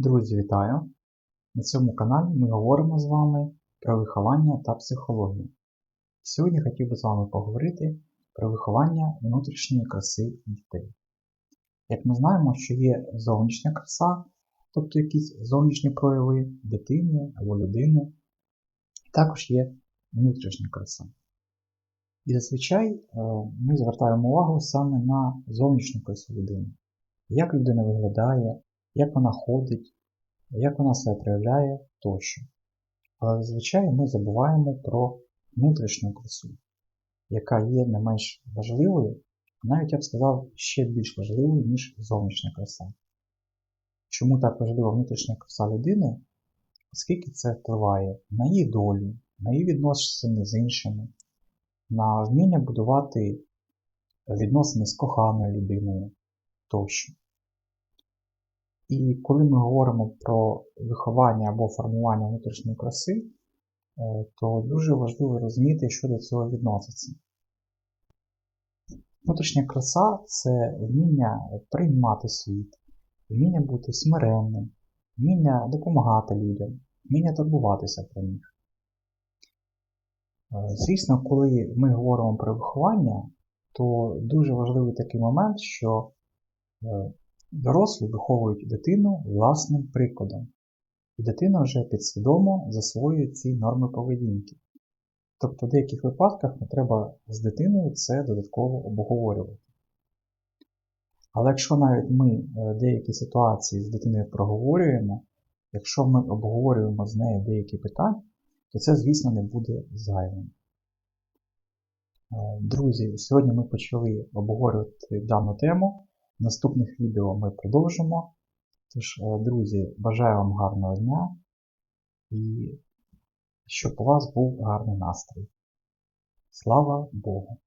Друзі, вітаю! На цьому каналі ми говоримо з вами про виховання та психологію. Сьогодні хотів би з вами поговорити про виховання внутрішньої краси дітей. Як ми знаємо, що є зовнішня краса, тобто якісь зовнішні прояви дитини або людини, також є внутрішня краса. І зазвичай е, ми звертаємо увагу саме на зовнішню красу людини. Як людина виглядає, як вона ходить, як вона себе проявляє тощо. Але зазвичай ми забуваємо про внутрішню красу, яка є не менш важливою, навіть я б сказав, ще більш важливою, ніж зовнішня краса. Чому так важлива внутрішня краса людини? Оскільки це впливає на її долю, на її відносини з іншими, на вміння будувати відносини з коханою людиною тощо. І коли ми говоримо про виховання або формування внутрішньої краси, е, то дуже важливо розуміти, що до цього відноситься. Внутрішня краса це вміння приймати світ, вміння бути смиренним, вміння допомагати людям, вміння турбуватися про них. Е, звісно, коли ми говоримо про виховання, то дуже важливий такий момент, що е, Дорослі виховують дитину власним прикладом, і дитина вже підсвідомо засвоює ці норми поведінки. Тобто в деяких випадках не треба з дитиною це додатково обговорювати. Але якщо навіть ми е, деякі ситуації з дитиною проговорюємо, якщо ми обговорюємо з нею деякі питання, то це, звісно, не буде зайвим. Е, друзі, сьогодні ми почали обговорювати дану тему. Наступних відео ми продовжимо. Тож, е, друзі, бажаю вам гарного дня і щоб у вас був гарний настрій. Слава Богу!